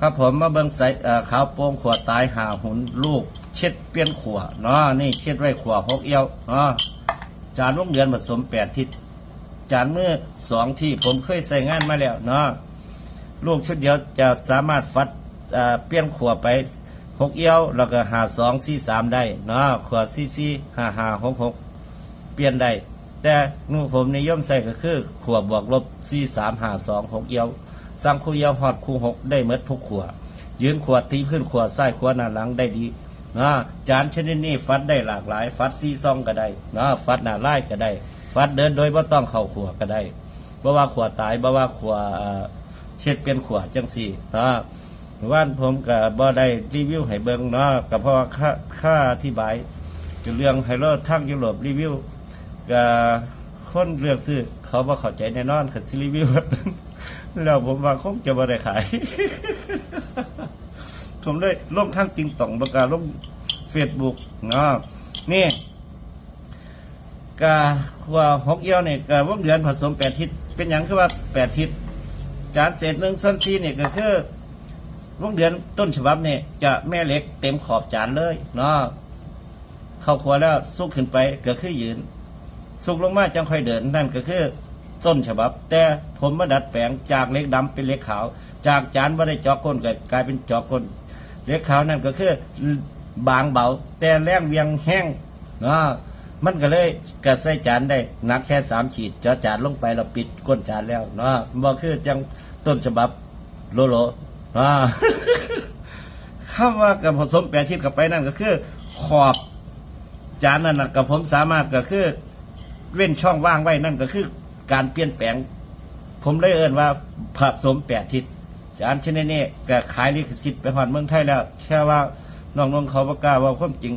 ครับผมมาเบิ่งใส่เขาวโป่งขวดตายหาหุนลูก เช็ดเปลี่ยนขวดเนาะนี่เช็ดไว้ขวดหกเอี้ยวเนาะจานวงเดือนผสมแปดทิศจานมือสองที่ผมเคยใส่งานมาแล้วเนาะลูกชุดเดียวจะสามารถฟัดเเปลี่ยนขวดไปหกเอี้ยวแล้วก็หาสองสี่สามได้เนาะขวดสี่สี่หาหาหกหกเปลี่ยนได้แต่นูผมนิยมใส่ก็คือขวดบวกลบสี่สามหาสองหกเอี้ยว สร้างคู่เยาวหอดคู่หกได้เมดทุกขวดยืนขวดตีขึ้นขวดซ้ายขวดหน้าหลังได้ดีนะจานชนิดนี้ฟัดได้หลากหลาย ฟัดซีซองก็ได้นะฟัดหน้าไล่ก็ได้ ฟัดเดินโดยบ่ต้องเข้าขวดก็ได้บ่ว่าขวดตายบ่ว่าขวดเอ่อเช็ดเป็นขวดจังสี่นะว่านผมก็บ่ได้รีวิวให้เบิ่งเนาะก็เพราะว่าค่าค่าอธิบายเรื่องไฮโลทั้งยุโรปรีวิวก็คนเลือกซื้อเขาบ่เข้าใจแน่นอนคันสิรีวิว แล้วผมว่าคงจะบ่ได้ขาย ผมเลยลงทางติงต่องประกาศลงเฟซบุ๊กเนาะนี่กาว่าหกเอี้ยวเนี่ยกาวงเดือนผสมแปดทิศเป็นอย่างคือว่าแปดทิศจานเศษหนึ่งส่วนสี่เนี่ยก็คือวงเดือนต้นฉบับเนี่ยจะแม่เหล็กเต็มขอบจานเลยเนาะเข้าครัวแล้วสุกขึ้นไปก็คือยืน สุกลงมาจังค่อยเดินนั่นก็คือ ต้นฉบับ แต่ผมมาดัดแปลงจากเล็กดำเป็นเล็กขาว จากจานว่าได้เจอกก้นก็กลายเป็นเจอกก้นเล็กขาวนั่นก็คือบางเบา แต่แรงเวียงแห้งนะมันก็เลยกระใส่จานได้หนักแค่สามขีดเจาะจานลงไปเราปิดก้นจานแล้วนะบ่คือจังต้นฉบับโลโลนะคำว่ากับผสมแปรทิศกับไปนั่นก็คือ ขอบจานนั่นนะกับผมสามารถก็คือ เว้นช่องว่างไว้นั่นก็คือ การเปลี่ยนแปลง ผมเลยเอ่นว่าผสมแปดทิศจานชนิดนี้ก็ขายลิขสิทธิ์ไปหอดเมืองไทยแล้วแค่ว่าน้องๆเขาประกาศว่าความจริง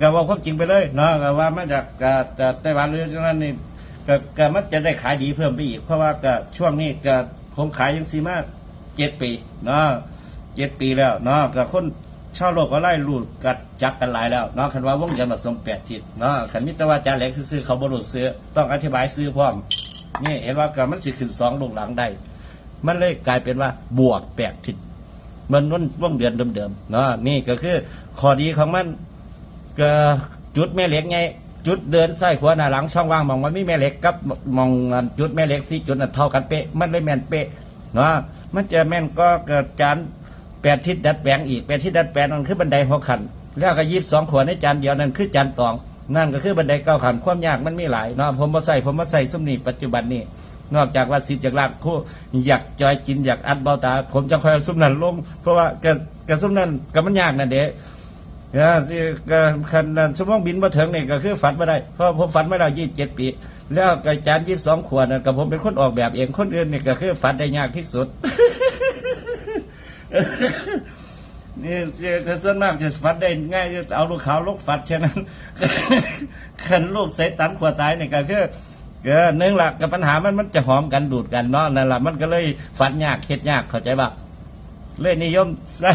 ก็ว่าความจริงไปเลยเนาะก็ว่ามาจากก็จากไต้หวันหรือจากนั้นนี่ก็ก็มันจะได้ขายดีเพิ่มไปอีก เพราะว่าก็ช่วงนี้ก็ผมขายยังซีมาเจ็ดปีเนาะเจ็ดปีแล้วเนาะก็คนชาวโลกก็ไล่รูดกัดจักกันหลายแล้วเนาะคันว่าวงเดือนผสมแปดทิศเนาะคันมิตรว่าจานเล็กซื้อเขาบรุษซื้อต้องอธิบายซื้อพร้อม นี่เห็นว่าก็มันสิขึ้นสองลงหลังได้ มันเลยกลายเป็นว่าบวกแปดทิศมันวันว่องเดือนเดิมๆเนาะนี่ก็คือข้อดีของมันก็จุดแม่เหล็กไง จุดเดินซ้ขวาหน้าหลังช่องว่างมองมันมีแม่เหล็กกับมองจุดแม่เหล็กสี่จุดน่ะเท่ากันเป๊ะ มันเลยแม่นเป๊ะเนาะมันจะแม่นก็เกิดจานแปดทิศดัดแปลงอีกแปดทิศดัดแปลงนั่นคือบันไดหกขันแล้วก็ยีบสองขวดในจานเดียวนั่นคือจานตอง นั่นก็คือบันไดเก้าขันความยากมันมีหลายเนาะผมมาใส่ผมมาใส่สมนีปัจจุบันนี้นอกจากว่าสิทธิ์จากลากคู่อยากจอยกินอยากอัดเบาตา ผมจะคอยเอาซุมนันลง เพราะว่ากะกะซุมนันก็มันยากนะเด็กนะสิกะคันนั้นชั่วโมงบินมาถึงนี่ก็คือฝันไม่ได้เพราะผมฝันไม่ได้ยี่สิบเจ็ดปี แล้วกะจานยี่สิบสองขวดกับผมเป็นคนออกแบบเองคนอื่นนี่ก็คือฝันได้ยากที่สุด นี่จะส่วนมากจะฟัดได้ง่ายเอาลูกขาวลูกฟัดแค่นั้นขันลูกเสตันขวตายเนี่ยก็คือก็หนึ่งหลักกับปัญหามันมันจะหอมกันดูดกันเนาะนั่นแหละมันก็เลยฟัดยากเฮ็ดยากเข้าใจปะเลยนิยมใส่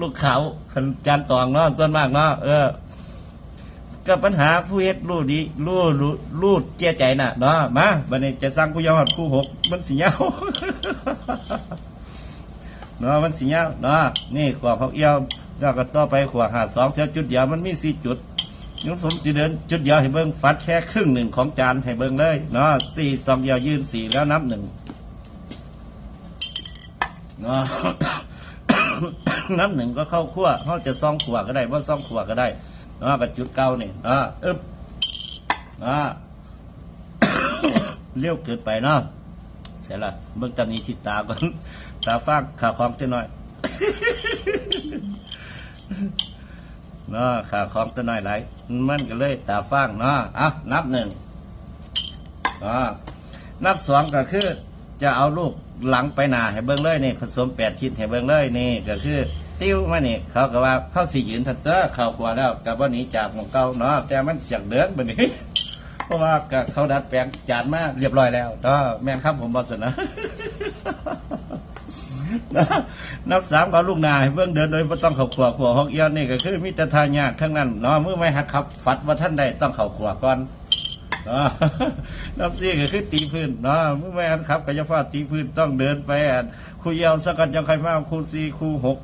ลูกขาวขันจานตองเนาะส่วนมากเนาะเออกับปัญหาผู้เฮ็ดรู้ดีรู้รู้รู้เจียใจน่ะเนาะมาบัดนี้จะสร้างผู้ยอดคู่หกมันสิยาว เนาะมันสีเงาเนาะนี่ขวาเขาเอี้ยวแล้วก็ต่อไปขวาหาสองเสียจุดเดียวมันมีสี่จุดงั้นผมสีเดินจุดเดียวให้เบิ้งฟัดแค่ครึ่งหนึ่งของจานให้เบิ้งเลยเนาะสี่สองเดียวยืนสี่แล้วนับหนึ่งเนาะนับหนึ่งก็เข้าขั้วเขาจะซองขวาก็ได้ว่าซองขวาก็ได้เนาะกับจุดเก้านี่เนาะอึบเนาะเลี้ยวเกินไปเนาะเสร็จละเบิ่งตำนี้ที่ตาก่อน ตาฟางขาของตัวน้อยเนาะขาของตัวน้อยไหลมันก็เลยตาฟางเนาะอะนับหนึ่งเนาะนับสองก็คือ จะเอาลูกหลังไปหนาให้เบิ่งเลยนี่ผสมแปดชิ้นให้เบิ่งเลยนี่ก็คือ ติ้วมานี่เขาก็ว่าเข้าสี่ยืนทันเตอร์เข้าขวาแล้วกับว่านี้จากของเก่าเนาะแต่มันเสียงเดือนแบบนี้เพราะว่าก็เขาดัดแปลงจานมาเรียบร้อยแล้วเนาะแม่นครับผมบอสนะ นับสามกับลูกนายเบื้องเดินโดยไม่ต้องเข่าขวาขวาหอกเอี้ยวนี่ก็คือมิตรทายากทั้งนั้นเนาะมือไม่หักขับ ฟัดว่าท่านใดต้องเข่าขวาก่อนนับซี่ก็คือตีพื้นเนาะมือแม่นครับกายภาพตีพื้นต้องเดินไปครูเยาวสักกันยังใครมาครูสี่ครูหก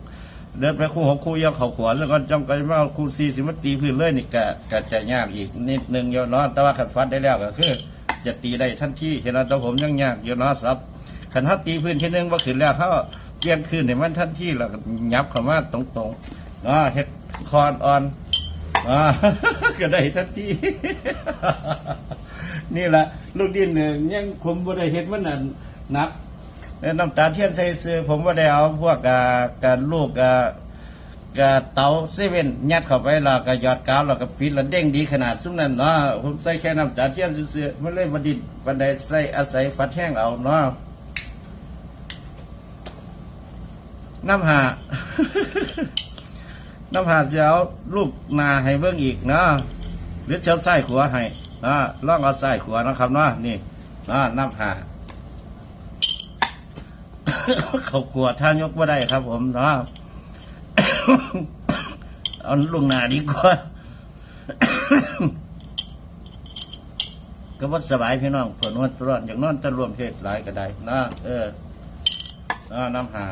เดินไปครูหกครูเยาวเข่าขวานแล้วก็จังใครมาครูสี่สิมาตีพื้นเลยนี่ก็ก็จะยากอีกนิดนึงยู่เนาะแต่ว่าขัดฟัดได้แล้วก็คือ จะตีได้ทันทีเห็นแล้วผมยังยากยู่เนาะครับขันทับตีพื้นที่นึงว่าขึ้นแล้วเขา เปลี่ยนขึ้นในมันทันทีแล้วก็ยับเข้ามาตรงๆเนาะเฮ็ดคอนออนอ่าก็ได้ทันทีนี่แหละลูกดินเนี่ยยังผมบ่ได้เฮ็ดมันนั่ะนักน้ำตาเทียนใส่เสื้อผมบ่าได้เอาพวกกาการลูกกากาเตาเซเว่นยัดเข้าไปแล้วก็ยอดกาวแล้วก็ปิดแล้วเด้งดีขนาดซุมนั้นเนาะผมใส่แค่น้ำตาเทียนเสื้อมันเลยบดินปานใดใส่อาศัยฟัดแห้งเอาเนาะ น้ำหา น้ำหาเสียวลูกนาให้เบิ่งอีกเนาะหรือเสียวไส้ขัวให้นะลองเอาไส้ขัวนะครับเนาะนี่นะน้ำหาเขาขัวท่ายกว่ได้ครับ ผมเนาะเอาลุงนาดีกว่าก็ว่าสบายพี่น้องเผื่อนวดตรอนอย่างนอนจะรวมเพศหลายก็ได้นะเออนะน้ำหา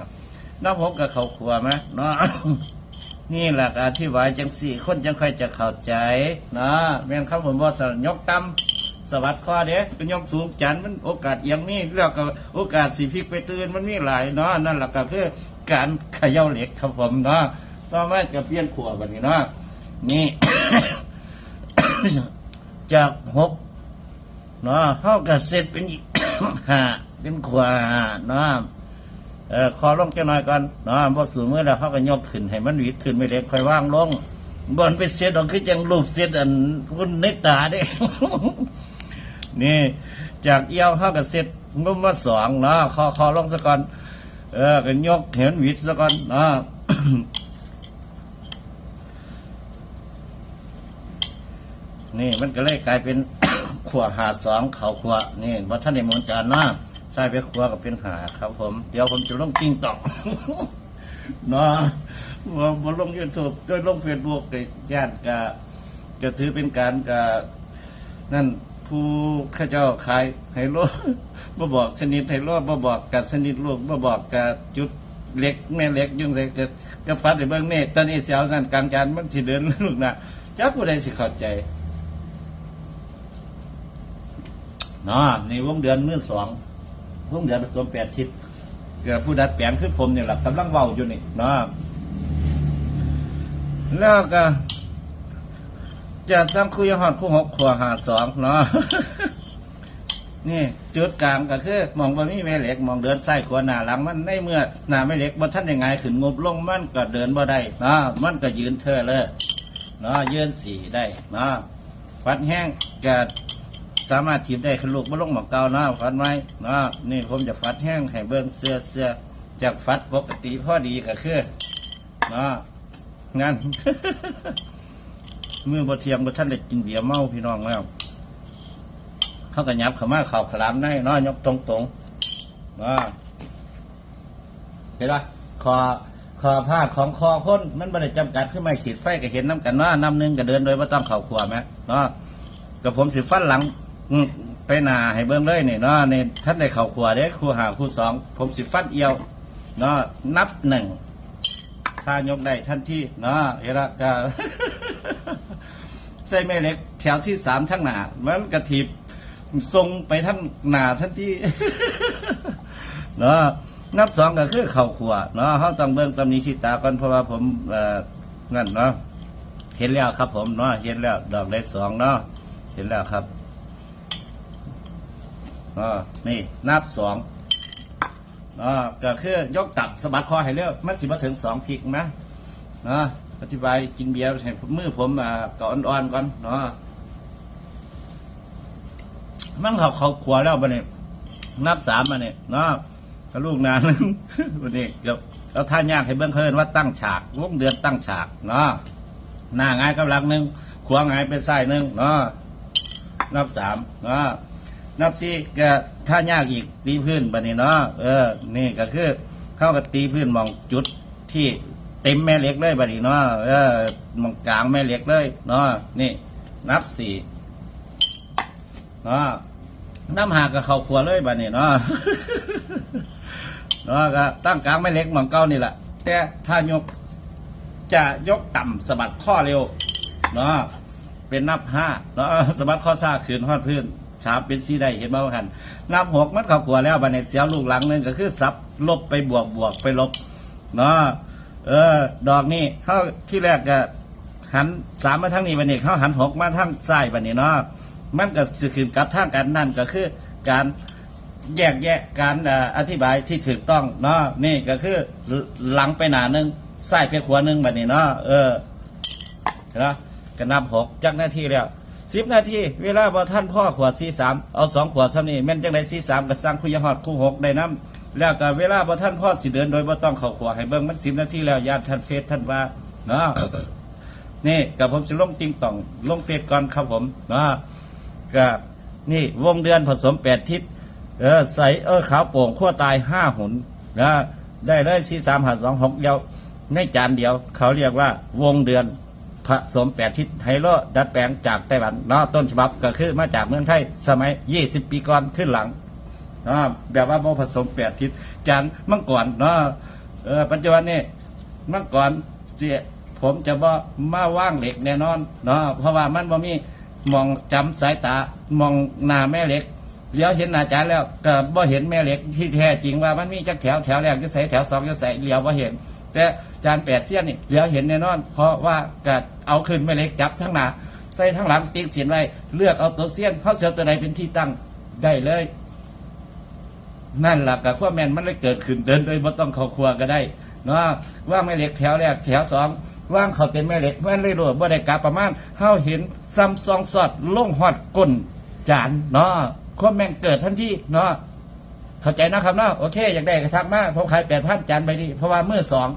น้ำหกกับเขาขัวไหมเนาะนี่หละก็อธิบายจังสี่คนจังค่อยจะเข้าใจนะแม่นครับผมว่าสยกต่ำสวัสดิ์ข้อเด้เป็นยกสูงจันมันโอกาสอย่างนี้เรื่องกับโอกาสสีพิกไปตื่นมันมีหลายเนาะนั่นหละก็คือการเขย่าเหล็กครับผมเนาะต่อมาจะเปลี่ยนขวดแบบนี้เนาะนี่ จากหกเนาะเข้าก็เสร็จเป็นห้าเป็นขวาเนาะ เออคอลงจะหน่อยก่อนเนาะบ่สูงเมื่อแล้วเขาก็ยกขึ้นให้มันหวีดขึ้นไม่เล็กค่อยว่างลงบนไปเสียดอกคือจังรูปเสียดอันคุณในตาเด้ นี่ จากเอี้ยวเขาก็เสร็จงุมมาสองเนาะคอคอลงซะก่อน เออก็ยกเห็นหวีดซะก่อนเนาะนี่มันก็เลยกลายเป็นขวาหาสองเขาขวานี่ว่าท่านในมนต์จานนะ ใช่ไปขวก็เป็นหาครับผม เดี๋ยวผมจะลงติ้งต่องเนาะว่ามาลงยูทูบก็ลงเฟซบุ๊กกับญาติก็ก็ถือเป็นการกับนั่นผู้ข้าเจ้าขายไฮโลบ่บอกชนิดไฮโลบ่บอกกับชนิดลูกบ่บอกกับจุดเล็กแม่เล็กยุ่งใส่กับกับฟัดในเบื้องนี่ตอนนี้เสียวนั่นกลางจานมันสิเดินลูกนะจักผู้ใดสิเข้าใจเนาะในวงเดือนมือสอง วงเดือผสมแปดทิศเกิดผู้ดัดแปลงคือผมเนี่ยแหละกำลังเว้าอยู่นี่เนาะแล้วก็จะสร้างคุยหอดคู่หกขวหาสองเนาะนี่จุดกลางก็คือมองว่ามีแม่เหล็กมองเดินซ้ขวาหน้าหลังมันในเมื่อหน้าแม่เหล็กบ่ท่านยังไงขึ้นงบลงมันก็เดินบ่ได้เนาะมันก็ยืนเธอเลยเนาะยืนสี่ได้เนาะฟัดแห้งก็ สามารถถีบได้ขนลูกบ่ลงหมอกเกาเนาะฟัดไว้เนาะนี่ผมจะฟัดแห้งให้เบิ่งเสื้อเสื้อจากฟัดปกติพอดีก็คือเนาะงั้นมือบ่เทียมบ่ท่านได้กินเบียร์เมาพี่น้องแล้วเขาก็ยับเข้ามาเข่าขลามได้เน้อยกตรงตรงๆว่าเห็นปะคอคอผ้าของคอคนมันไม่ได้จำกัดขึ้นมาขีดไฟก็เห็นน้ำกันเนาน้ำหนึงก็เดินโดยว่ต้องเข่าขวาไหมเนาะกับผมสิฟันหลัง อืมไปหนาให้เบิ่งเลยนี่เนาะในท่านได้เข่าขวาเด้ครูหาครูสองผมสิฟันเอียวเนาะนับหนึ่งถ้ายกได้ทันที่เนาะเอระกาใส่แม่เหล็ก แถวที่สามทั้งหนามันกระถีบทรงไปทั้งหนาทันที่ เนาะนับสองก็คือเข่าขวเนาะเขาต้องเบิ่งตำหนี้ที่ตาก่อนเพราะว่าผมเอ่อนั่นเนาะเห็นแล้วครับผมเนาะเห็นแล้วดอกได้สองเนาะเห็นแล้วครับ อ่านี่นับสองอ่าก็คือยกตับสะบัดคอให้เร็วมันสิมาถึงสองพิกนะเนาะอธิบายกินเบียร์ให้มือผมอ่าก่อนอ่อนๆก่อนเนาะมันเขาเขาขวแล้วบันนี้นับสามมาเนี่ยเนาะถ้าลูกนานวันนี้เดี๋ยวเอาท่ายากให้เบิ้องเคินว่าตั้งฉากวงเดือนตั้งฉากเนาะหน้าง่ายกำลังหนึ่งขวางง่ายเป็นไส้หนึ่งเนาะนับสามเนาะ นับสี่ก็ท่ายากอีกตีพื้นบันนี้เนาะเออ นี่ก็คือเข้ากับตีพื้นมองจุดที่เต็มแม่เหล็กเลยบัดนี้เนาะเออมองกลางแม่เหล็กเลยเนาะนี่นับสี่เนาะน้ำหากับเขาขวเลยบัดนี้เนาะเนาะก็ตั้งกลางไม่เล็กมอนเก่านี่แหละแต่ถ้ายกจะยกต่ำสะบัดข้อเร็วเนาะเป็นนับห้าเนาะสะบัดข้อซ่าขืนฮอดพื้น ฉาบเป็นสีได้เห็นบ้างคันนับหกมันเข้าขัวแล้วบัดนี้เสียลูกหลังนึงก็คือซับลบไปบวกบวกไปลบเนาะเออ ดอกนี้เข้าที่แรกก็หันสามมาทางนี้บันนี้เขาหันหกมาทางซ้ายบันนี้เนาะมันก็สืขึ้นกับทางกันนั่นก็คือการแยกแยะการอธิบายที่ถูกต้องเนาะนี่ก็คือหลังไปหนาหนึ่งซ้ายไปขวาหนึ่งบันนี้เนาะเออเนาะก็นับหกจักนาที่แล้ว สิบนาที เวลาบอท่านพ่อขวดสี่สามเอาสองขวดซ้ำนี่แม่นจังไดสี่สามก็สร้างคุยหอดคู่หกได้น้ำแล้วก็เวลาบอท่านพ่อสิเดินโดยบ่ต้องเข้าขวดให้เบิ่งมันสิบนาทีแล้วญาติท่านเฟซท่านว่าเนาะนี่กับผมจะลงติงต่องลงเฟซก่อนครับผมนะกับนี่วงเดือนผสมแปดทิศเออใส่เออขาวโป่งขั้วตายห้าหุนนะได้เลยสี่สามหาสองหกเดียวในจานเดียว เขาเรียกว่าวงเดือน ผสมแปดทิศไฮโลดัดแปลงจากไต้หวันเนาะต้นฉบับก็คือมาจากเมืองไทยสมัยยี่สิบปีก่อนขึ้นหลังอ่าะแบบว่าบ่ผสมแปดทิศจานเมังกรเนาะเออปัจจุบันนี่เมังกรเสียผมจะบ่มาว่างเหล็กแน่นอนเนาะเพราะว่ามันบ่มีมองจำสายตามองหน้าแม่เหล็กเลี้ยวเห็นหน้าจานแล้วก็บ่เห็นแม่เหล็กที่แท้จริงว่ามันมีจักแถวแถวแรกจะใส่แถวสองจะใส่เลี้ยวบ่เห็นแต่ จานแปดเสี้ยนนี่เลี้ยวเห็นแน่นอน เพราะว่าก็เอาขึ้นแม่เล็กจับทั้งหนาใส่ทั้งหลังติ๊กเสียนไว้เลือกเอาตัวเสี้ยนเขาเสียตัวใดเป็นที่ตั้งได้เลย นั่นแหละกับความแมนมันเลยเกิดขึ้นเดินโดยไม่ต้องเข้าครัวก็ได้เนาะว่างแม่เล็กแถวแรกแถวสองว่างเขาเต็มแม่เหล็กมันเลยรู้ว่าบ่ได้กลับประมาณเฮาเห็นซ้ำซองสอดล่งหอดก้นจานเนาะความแมนเกิดทันทีเนาะเข้าใจนะครับเนาะโอเค อยากได้กระทักมาผมขายแปดพันจานไปดีเพราะว่าเมื่อสอง